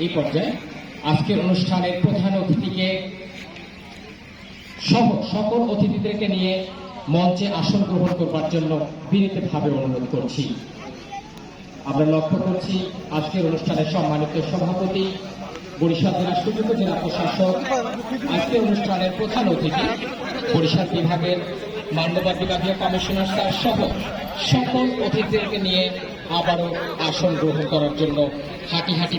এই পর্যায়ে আজকের অনুষ্ঠানের প্রধান অতিথিকে সহ সকল অতিথিদেরকে নিয়ে মঞ্চে আসন গ্রহণ করবার জন্য বিনীতভাবে অনুরোধ করছি। আমরা লক্ষ্য করছি আজকের অনুষ্ঠানের সম্মানিত সভাপতি, বরিশাল জেলা সুযোগ্য জেলা প্রশাসক, আজকের অনুষ্ঠানের প্রধান অতিথি, বরিশাল বিভাগের মান্যবর বিভাগীয় কমিশনার স্যার সহ সকল অতিথিদেরকে নিয়ে আবারও আসন গ্রহণ করার জন্য হাঁটি হাঁটি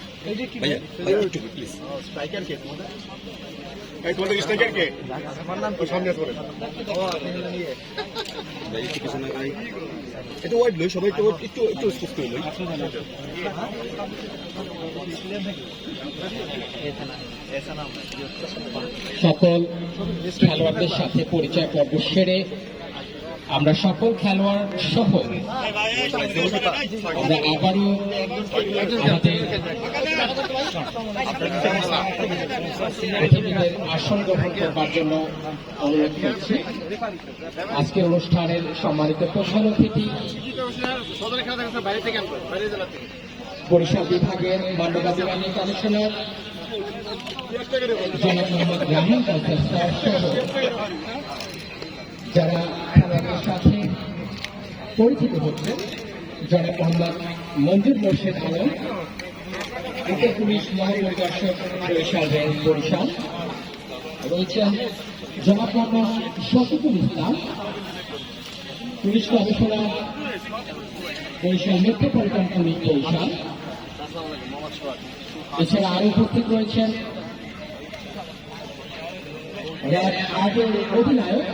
এই তোমাদের স্ট্রাইকার কে? সামনে আছে একটু ওয়াইড লই সবাই একটু একটু একটু লই। সকল খেলোয়াড়দের সাথে পরিচয় পর্ব সেরে আমরা সকল খেলোয়াড় সহ আমরা আবারও আমাদের আসন গ্রহণ করবার জন্য অনুরোধ করছি। আজকের অনুষ্ঠানের সম্মানিত প্রধান অতিথি বরিশাল বিভাগের বিমানী কমিশনার জনাব মোহাম্মদ রাহিম যারা খেলোয়াড়দের সাথে পরিচিত হচ্ছেন, যারা মোহাম্মদ মঞ্জুর মোর্শেদ আলম উত্তর পুলিশ মহাপরিদর্শক বরিশাল রেঞ্জ বরিশাল, রয়েছেন জনাব Mohammad Shafiqul Islam, police commissioner Barishal metropolitan police Barishal এছাড়া আরও উপস্থিত রয়েছেন আটের অধিনায়ক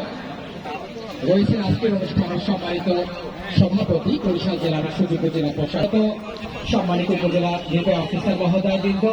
রয়েছেন আজকের অনুষ্ঠানের সম্মানিত সভাপতি, বরিশাল জেলার সুযোগ জেলা প্রশাসক, সম্মানিত উপজেলা নেতা অফিসার মহোদয় বৃন্দ